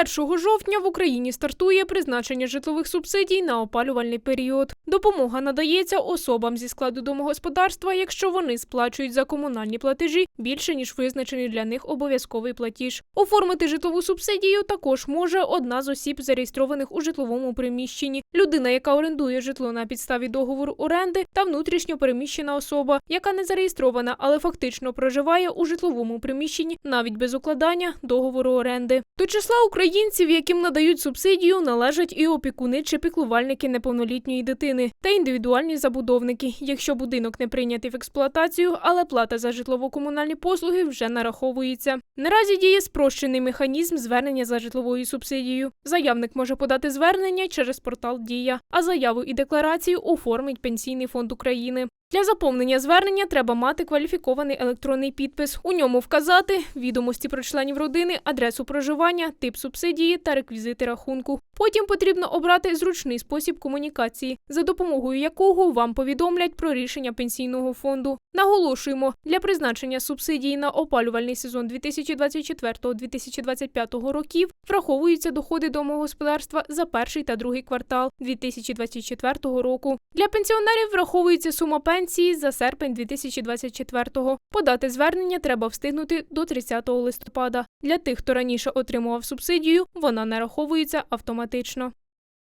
1 жовтня в Україні стартує призначення житлових субсидій на опалювальний період. Допомога надається особам зі складу домогосподарства, якщо вони сплачують за комунальні платежі більше ніж визначений для них обов'язковий платіж. Оформити житлову субсидію також може одна з осіб, зареєстрованих у житловому приміщенні, людина, яка орендує житло на підставі договору оренди, та внутрішньо переміщена особа, яка не зареєстрована, але фактично проживає у житловому приміщенні навіть без укладання договору оренди. До числа українців, яким надають субсидію, належать і опікуни чи піклувальники неповнолітньої дитини та індивідуальні забудовники, якщо будинок не прийнятий в експлуатацію, але плата за житлово-комунальні послуги вже нараховується. Наразі діє спрощений механізм звернення за житловою субсидією. Заявник може подати звернення через портал Дія, а заяву і декларацію оформить Пенсійний фонд України. Для заповнення звернення треба мати кваліфікований електронний підпис. У ньому вказати відомості про членів родини, адресу проживання, тип субсидії та реквізити рахунку. Потім потрібно обрати зручний спосіб комунікації, за допомогою якого вам повідомлять про рішення пенсійного фонду. Наголошуємо, для призначення субсидії на опалювальний сезон 2024-2025 років враховуються доходи домогосподарства за перший та другий квартал 2024 року. Для пенсіонерів враховується сума пенсії за серпень 2024-го. Подати звернення треба встигнути до 30 листопада. Для тих, хто раніше отримував субсидію, вона нараховується автоматично.